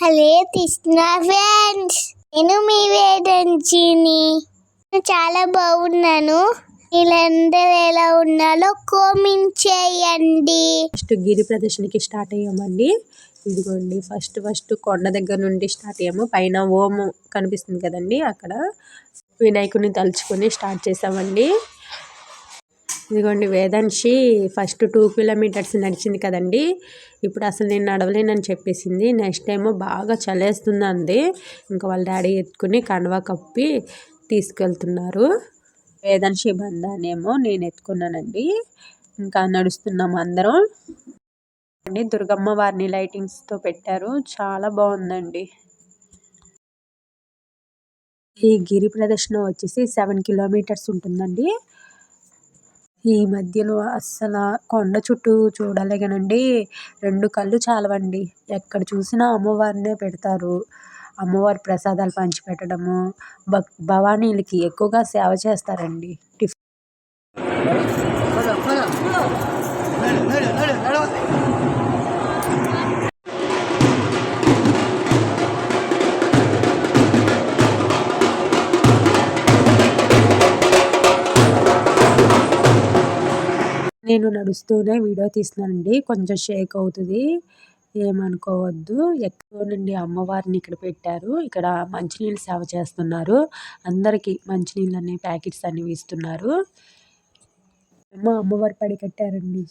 Hello Krishna friends. నేను మీ వేదంచిని చాలా బాగున్నాను. వీళ్ళందరూ ఎలా ఉన్నారో కామెంట్ చేయండి. ఫస్ట్ గిరి ప్రదర్శనకి స్టార్ట్ అయ్యామండి. ఇదిగోండి ఫస్ట్ ఫస్ట్ కొండ దగ్గర నుండి స్టార్ట్ అయ్యాము. పైన ఓము కనిపిస్తుంది కదండి అక్కడ వినాయకుడిని తలుచుకొని స్టార్ట్ చేసామండి. ఇదిగోండి వేదాంశి ఫస్ట్ టూ కిలోమీటర్స్ నడిచింది కదండి. ఇప్పుడు అసలు నేను నడవలేనని చెప్పేసింది. నెక్స్ట్ టైం బాగా చలేస్తుందండి. ఇంకా వాళ్ళ డాడీ ఎత్తుకుని కండవా కప్పి తీసుకెళ్తున్నారు. వేదాంశి బంధానేమో నేను ఎత్తుకున్నానండి. ఇంకా నడుస్తున్నాము అందరం. అండి దుర్గమ్మ వారిని లైటింగ్స్తో పెట్టారు. చాలా బాగుందండి. ఈ గిరి ప్రదర్శన వచ్చేసి సెవెన్ కిలోమీటర్స్ ఉంటుందండి. ఈ మధ్యలో అస్సలు కొండ చుట్టూ చూడలేగనండి. రెండు కళ్ళు చాలవండి. ఎక్కడ చూసినా అమ్మవారినే పెడతారు. అమ్మవారి ప్రసాదాలు పంచిపెట్టడము భక్ భవానీలకి ఎక్కువగా సేవ చేస్తారండి. టిఫిన్ నేను నడుస్తూనే వీడియో తీస్తున్నానండి. కొంచెం షేక్ అవుతుంది. ఏమనుకోవద్దు. ఎక్కువ నుండి అమ్మవారిని ఇక్కడ పెట్టారు. ఇక్కడ మంచినీళ్ళు సేవ చేస్తున్నారు. అందరికీ మంచినీళ్ళు అనే ప్యాకెట్స్ అనేవి ఇస్తున్నారు అమ్మ అమ్మవారి పడి కట్టారండి.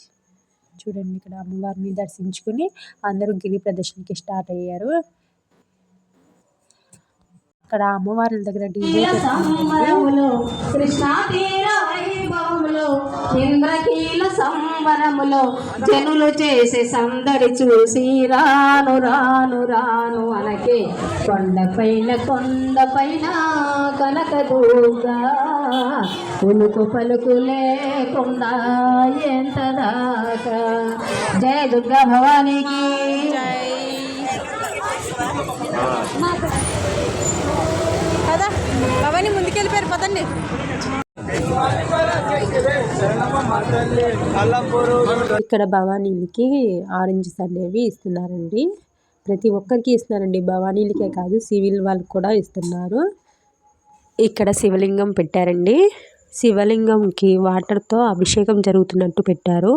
చూడండి ఇక్కడ అమ్మవారిని దర్శించుకుని అందరూ గిరి ప్రదర్శనకి స్టార్ట్ అయ్యారు. అక్కడ అమ్మవార్ల దగ్గర డీజే కృష్ణా ఇంద్రకీల సంబరములో జనులు చేసే సందడి చూసి రాను రాను రాను అనకే కొండపైన కొండపైన కనక దూగా ఉలుకు పలుకు లేకుండా ఎంత దాకా జయ దుర్గా భవానీకి. కదా భవాని ముందుకెళ్ళిపోయారు పదండి. ఇక్కడ భవానీలకి ఆరెంజెస్ అనేవి ఇస్తున్నారండి. ప్రతి ఒక్కరికి ఇస్తున్నారండి. భవానీలకే కాదు సివిల్ వాళ్ళకి కూడా ఇస్తున్నారు. ఇక్కడ శివలింగం పెట్టారండి. శివలింగంకి వాటర్తో అభిషేకం జరుగుతున్నట్టు పెట్టారు.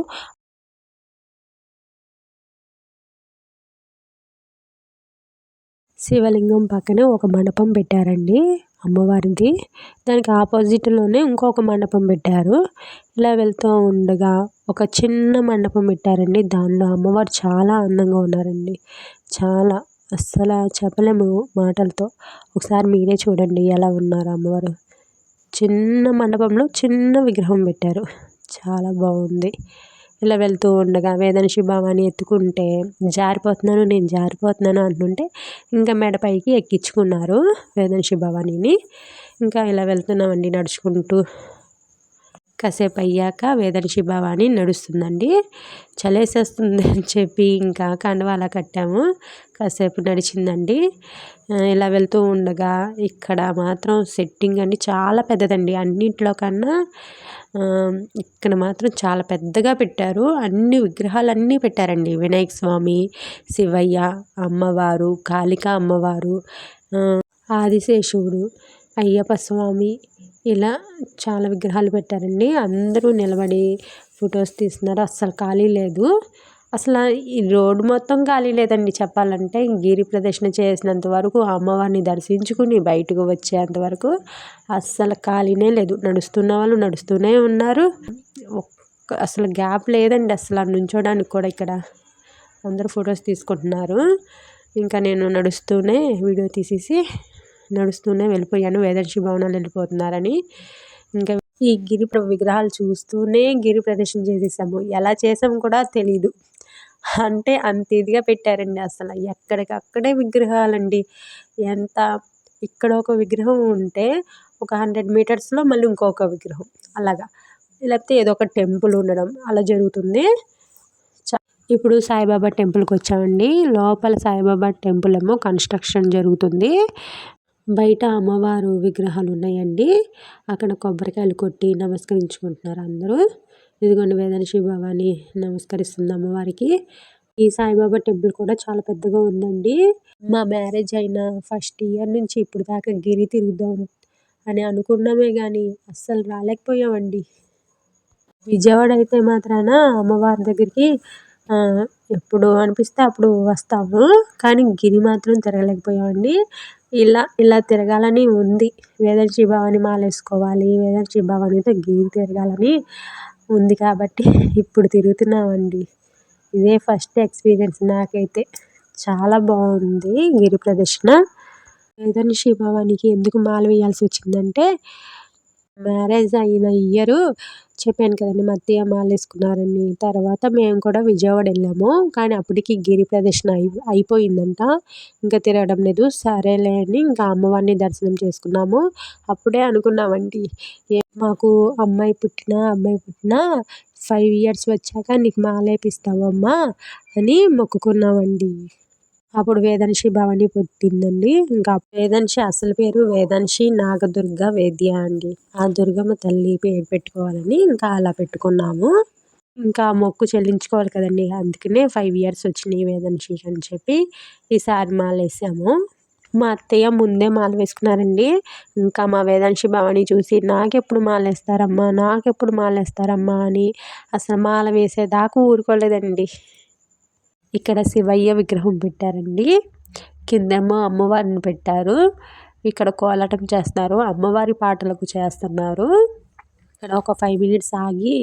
శివలింగం పక్కనే ఒక మండపం పెట్టారండి. అమ్మవారిది. దానికి ఆపోజిట్లోనే ఇంకొక మండపం పెట్టారు. ఇలా వెళ్తూ ఉండగా ఒక చిన్న మండపం పెట్టారండి. దానిలో అమ్మవారు చాలా అందంగా ఉన్నారండి. చాలా అస్సలు చెప్పలేము మాటలతో. ఒకసారి మీరే చూడండి ఎలా ఉన్నారు అమ్మవారు. చిన్న మండపంలో చిన్న విగ్రహం పెట్టారు. చాలా బాగుంది. ఇలా వెళ్తూ ఉండగా వేదనశి భవాని ఎత్తుకుంటే జారిపోతున్నాను నేను జారిపోతున్నాను అంటుంటే ఇంకా మెడపైకి ఎక్కించుకున్నారు వేదనశి భవానీని ఇంకా ఇలా వెళ్తున్నామండి నడుచుకుంటూ. కాసేపు అయ్యాక వేదనశి భవాని నడుస్తుందండి. చలేసేస్తుంది అని చెప్పి ఇంకా కండువాలా కట్టాము. కాసేపు నడిచిందండి. ఇలా వెళ్తూ ఉండగా ఇక్కడ మాత్రం సెట్టింగ్ అండి చాలా పెద్దదండి. అన్నింటిలో కన్నా ఇక్కడ మాత్రం చాలా పెద్దగా పెట్టారు. అన్ని విగ్రహాలు అన్నీ పెట్టారండి. వినాయక స్వామి శివయ్య అమ్మవారు కాళికా అమ్మవారు ఆదిశేషుడు అయ్యప్ప స్వామి ఇలా చాలా విగ్రహాలు పెట్టారండి. అందరూ నిలబడి ఫొటోస్ తీస్తున్నారు. అస్సలు ఖాళీ లేదు. అసలు ఈ రోడ్డు మొత్తం ఖాళీ లేదండి చెప్పాలంటే. గిరి ప్రదర్శన చేసినంత వరకు అమ్మవారిని దర్శించుకుని బయటకు వచ్చేంత వరకు అస్సలు ఖాళీనే లేదు. నడుస్తున్న వాళ్ళు నడుస్తూనే ఉన్నారు. ఒక్క అసలు గ్యాప్ లేదండి అసలు నుంచోడానికి కూడా ఇక్కడ. అందరూ ఫొటోస్ తీసుకుంటున్నారు. ఇంకా నేను నడుస్తూనే వీడియో తీసేసి నడుస్తూనే వెళ్ళిపోయాను. వేదర్శి భవనాలు వెళ్ళిపోతున్నారని. ఇంకా ఈ గిరి విగ్రహాలు చూస్తూనే గిరి ప్రదర్శన చేసేసాము. ఎలా చేసాము కూడా తెలీదు. అంటే అంత ఇదిగా పెట్టారండి అసలు. ఎక్కడికక్కడే విగ్రహాలండి. ఎంత ఇక్కడ ఒక విగ్రహం ఉంటే ఒక హండ్రెడ్ మీటర్స్లో మళ్ళీ ఇంకొక విగ్రహం. అలాగా. లేకపోతే ఏదో ఒక టెంపుల్ ఉండడం అలా జరుగుతుంది. ఇప్పుడు సాయిబాబా టెంపుల్కి వచ్చామండి. లోపల సాయిబాబా టెంపుల్ ఏమో కన్స్ట్రక్షన్ జరుగుతుంది. బయట అమ్మవారు విగ్రహాలు ఉన్నాయండి. అక్కడ కొబ్బరికాయలు కొట్టి నమస్కరించుకుంటున్నారు అందరూ. ఇదిగోండి వేదన శివభవాని నమస్కరిస్తుంది అమ్మవారికి ఈ సాయిబాబా టెంపుల్ కూడా చాలా పెద్దగా ఉందండి. మా మ్యారేజ్ అయిన ఫస్ట్ ఇయర్ నుంచి ఇప్పుడు దాకా గిరి తిరుగుదాం అని అనుకున్నామే కానీ అస్సలు రాలేకపోయామండి. విజయవాడ అయితే మాత్రాన అమ్మవారి దగ్గరికి ఎప్పుడు అనిపిస్తే అప్పుడు వస్తాము. కానీ గిరి మాత్రం తిరగలేకపోయామండి. ఇలా ఇలా తిరగాలని ఉంది. వేదంశి భవాని మాలేసుకోవాలి. వేదంశి భవానితో గిరి తిరగాలని ఉంది కాబట్టి ఇప్పుడు తిరుగుతున్నామండి. ఇదే ఫస్ట్ ఎక్స్పీరియన్స్ నాకైతే. చాలా బాగుంది గిరి ప్రదర్శన. వేదంశి భవానికి ఎందుకు మాల వేయాల్సి వచ్చిందంటే మ్యారేజ్ అయిన ఇయర్ చెప్పాను కదండి మా అత్తయ్య వేసుకున్నారని. తర్వాత మేము కూడా విజయవాడ వెళ్ళాము. కానీ అప్పటికి గిరి ప్రదర్శన అయి అయిపోయిందంట. ఇంకా తిరగడం లేదు. సరేలే అని ఇంకా అమ్మవారిని దర్శనం చేసుకున్నాము. అప్పుడే అనుకున్నామండి ఏ మాకు అమ్మాయి పుట్టిన అమ్మాయి పుట్టిన ఫైవ్ ఇయర్స్ వచ్చాక నీకు మాల వేపిస్తామమ్మా అని మొక్కుకున్నామండి. అప్పుడు వేదన్షి భవాని పుట్టిందండి. ఇంకా వేదన్షి అసలు పేరు వేదన్షి నాగదుర్గ వేద్య అండి. ఆ దుర్గమ్మ తల్లి పేరు పెట్టుకోవాలని ఇంకా అలా పెట్టుకున్నాము. ఇంకా మొక్కు చెల్లించుకోవాలి కదండి. అందుకనే ఫైవ్ ఇయర్స్ వచ్చినాయి వేదన్షి అని చెప్పి ఈసారి మాల వేసాము మా అత్తయ్య ముందే మాల వేసుకున్నారండి. ఇంకా మా వేదాంశి భవాని చూసి నాకెప్పుడు మాల వేస్తారమ్మా నాకెప్పుడు మాల వేస్తారమ్మా అని అసలు మాల వేసేదాకా ఊరుకోలేదండి. ఇక్కడ శివయ్య విగ్రహం పెట్టారండి. కిందేమో అమ్మవారిని పెట్టారు. ఇక్కడ కోలాటం చేస్తున్నారు. అమ్మవారి పాటలకు చేస్తున్నారు. ఇక్కడ ఒక ఫైవ్ మినిట్స్ ఆగి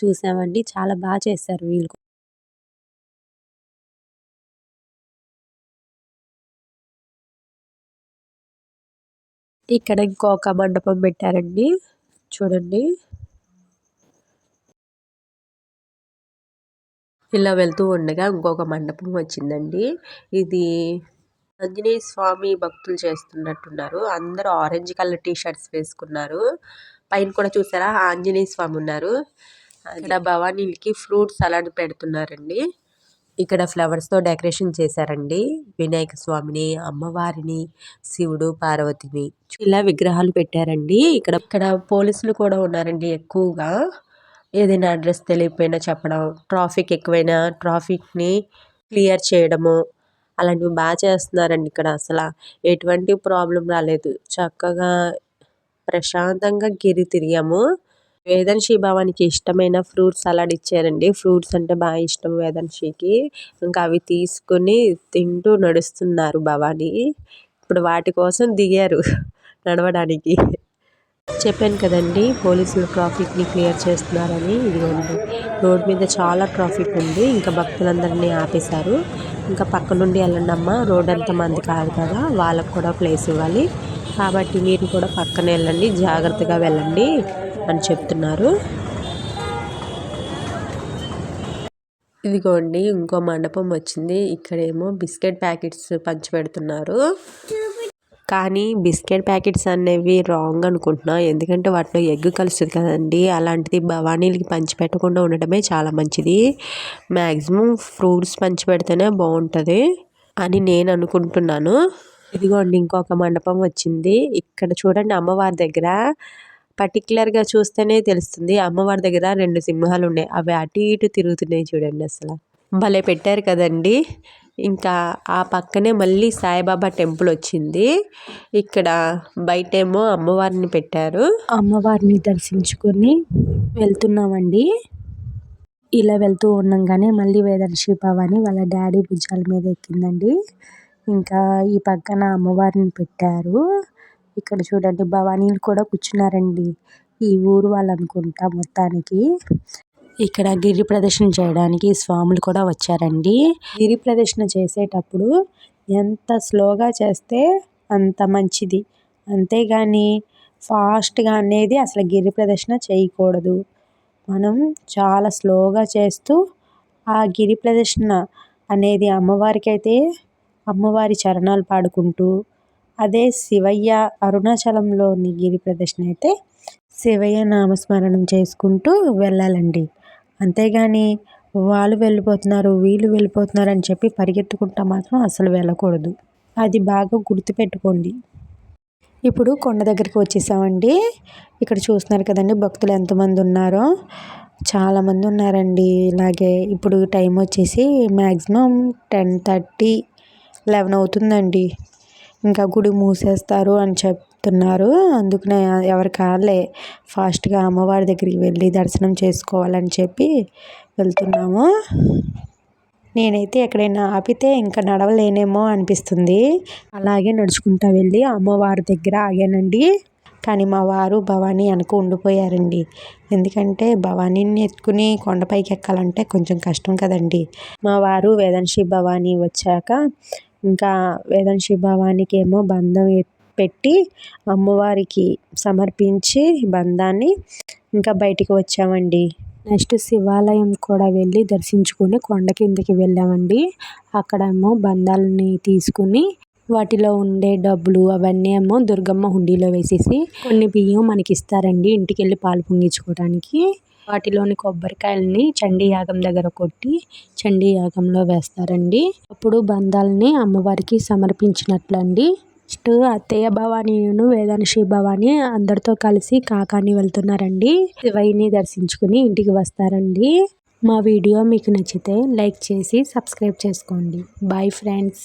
చూసామండి. చాలా బాగా చేశారు వీళ్ళు. ఇక్కడ ఇంకొక మండపం పెట్టారండి. చూడండి. ఇలా వెళ్తూ ఉండగా ఇంకొక మండపం వచ్చిందండి. ఇది ఆంజనేయ స్వామి భక్తులు చేస్తున్నట్టున్నారు. అందరూ ఆరెంజ్ కలర్ టీ షర్ట్స్ వేసుకున్నారు. పైన కూడా చూసారా? ఆంజనేయ స్వామి ఉన్నారు. ఇక్కడ భవానీలకి ఫ్రూట్ సలాడ్ పెడుతున్నారండి. ఇక్కడ ఫ్లవర్స్తో డెకరేషన్ చేశారండి. వినాయక స్వామిని అమ్మవారిని శివుడు పార్వతిని. ఇలా విగ్రహాలు పెట్టారండి. ఇక్కడ ఇక్కడ పోలీసులు కూడా ఉన్నారండి ఎక్కువగా. ఏదైనా అడ్రస్ తెలియకపోయినా చెప్పడం ట్రాఫిక్ ఎక్కువైనా ట్రాఫిక్ని క్లియర్ చేయడము అలాంటివి బాగా చేస్తున్నారండి ఇక్కడ. అసలు ఎటువంటి ప్రాబ్లం రాలేదు. చక్కగా ప్రశాంతంగా గిరి తిరిగాము. వేదన్షి భవానికి ఇష్టమైన ఫ్రూట్స్ సలాడ్ ఇచ్చారండి. ఫ్రూట్స్ అంటే బాగా ఇష్టం వేదన్షికి ఇంకా అవి తీసుకుని తింటూ నడుస్తున్నారు భవాని. ఇప్పుడు వాటి కోసం దిగారు నడవడానికి. చెప్పాను కదండి పోలీసులు ట్రాఫిక్ని క్లియర్ చేస్తున్నారని. ఇదిగోండి రోడ్ మీద చాలా ట్రాఫిక్ ఉంది. ఇంకా భక్తులందరినీ ఆపేశారు. ఇంకా పక్క నుండి వెళ్ళండమ్మా రోడ్ అంత మంది కాదు కదా వాళ్ళకు కూడా ప్లేస్ ఇవ్వాలి. కాబట్టి మీరు కూడా పక్కన వెళ్ళండి జాగ్రత్తగా వెళ్ళండి అని చెప్తున్నారు. ఇదిగోండి ఇంకో మండపం వచ్చింది. ఇక్కడేమో బిస్కెట్ ప్యాకెట్స్ పంచిపెడుతున్నారు. కానీ బిస్కెట్ ప్యాకెట్స్ అనేవి రాంగ్ అనుకుంటున్నా. ఎందుకంటే వాటిలో ఎగ్ కలుస్తుంది కదండి. అలాంటిది భవానీలకి పంచిపెట్టకుండా ఉండటమే చాలా మంచిది. మ్యాక్సిమం ఫ్రూట్స్ పంచిపెడితేనే బాగుంటుంది అని నేను అనుకుంటున్నాను. ఇదిగోండి ఇంకొక మండపం వచ్చింది. ఇక్కడ చూడండి అమ్మవారి దగ్గర పర్టికులర్గా చూస్తేనే తెలుస్తుంది. అమ్మవారి దగ్గర రెండు సింహాలు ఉన్నాయి. అవి అటు ఇటు తిరుగుతున్నాయి చూడండి అసలు. భలే పెట్టారు కదండి. ఇంకా ఆ పక్కనే మళ్ళీ సాయిబాబా టెంపుల్ వచ్చింది. ఇక్కడ బయటేమో అమ్మవారిని పెట్టారు. అమ్మవారిని దర్శించుకొని వెళ్తున్నామండి. ఇలా వెళ్తూ ఉండంగానే మళ్ళీ వేదర్శి భవాని వాళ్ళ డాడీ భుజాల మీద ఎక్కిందండి. ఇంకా ఈ పక్కన అమ్మవారిని పెట్టారు. ఇక్కడ చూడండి భవానీలు కూడా కూర్చున్నారండి. ఈ ఊరు వాళ్ళు అనుకుంటా మొత్తానికి. ఇక్కడ గిరి ప్రదర్శన చేయడానికి స్వాములు కూడా వచ్చారండి. గిరి ప్రదర్శన చేసేటప్పుడు ఎంత స్లోగా చేస్తే అంత మంచిది. అంతేగాని ఫాస్ట్గా అనేది అసలు గిరి ప్రదర్శన చేయకూడదు. మనం చాలా స్లోగా చేస్తూ ఆ గిరి ప్రదర్శన అనేది అమ్మవారికి అయితే అమ్మవారి చరణాలు పాడుకుంటూ అదే శివయ్య అరుణాచలంలోని గిరి ప్రదర్శన అయితే శివయ్య నామస్మరణం చేసుకుంటూ వెళ్ళాలండి. అంతేగాని వాళ్ళు వెళ్ళిపోతున్నారు వీళ్ళు వెళ్ళిపోతున్నారు అని చెప్పి పరిగెత్తుకుంటా మాత్రం అసలు వెళ్ళకూడదు. అది బాగా గుర్తుపెట్టుకోండి. ఇప్పుడు కొండ దగ్గరికి వచ్చేసామండి. ఇక్కడ చూస్తున్నారు కదండి భక్తులు ఎంతమంది ఉన్నారో. చాలామంది ఉన్నారండి. ఇలాగే ఇప్పుడు టైం వచ్చేసి మ్యాక్సిమం టెన్ థర్టీ లెవెన్ అవుతుందండి. ఇంకా గుడి మూసేస్తారు అని చేస్తున్నారు అందుకనే ఎవరి కాళ్ళే ఫాస్ట్గా అమ్మవారి దగ్గరికి వెళ్ళి దర్శనం చేసుకోవాలని చెప్పి వెళ్తున్నాము. నేనైతే ఎక్కడైనా ఆపితే ఇంకా నడవలేనేమో అనిపిస్తుంది. అలాగే నడుచుకుంటా వెళ్ళి అమ్మవారి దగ్గర ఆగానండి. కానీ మా వారు భవానీ వెనక ఉండిపోయారండి. ఎందుకంటే భవానీని ఎత్తుకుని కొండపైకి ఎక్కాలంటే కొంచెం కష్టం కదండి. మా వారు వేదన్షి భవానీ వచ్చాక ఇంకా వేదన్షి భవానీకి ఏమో బంధం పెట్టి అమ్మవారికి సమర్పించి బంధాన్ని ఇంకా బయటికి వచ్చామండి. నెక్స్ట్ శివాలయం కూడా వెళ్ళి దర్శించుకొని కొండ కిందకి వెళ్ళామండి. అక్కడేమో బంధాలని తీసుకుని వాటిలో ఉండే డబ్బులు అవన్నీ ఏమో దుర్గమ్మ హుండీలో వేసేసి కొన్ని బియ్యం మనకి ఇస్తారండి ఇంటికి వెళ్ళి పాలు పొంగించుకోవడానికి వాటిలోని కొబ్బరికాయలని చండీ యాగం దగ్గర కొట్టి చండీ యాగంలో వేస్తారండి. అప్పుడు బంధాలని అమ్మవారికి సమర్పించినట్లండి. నెక్స్ట్ అత్తయ్య భవానీను వేదాంశి భవాని అందరితో కలిసి కాకాని వెళ్తున్నారండి. శివయ్యని దర్శించుకుని ఇంటికి వస్తారండి. మా వీడియో మీకు నచ్చితే లైక్ చేసి సబ్స్క్రైబ్ చేసుకోండి. Bye friends.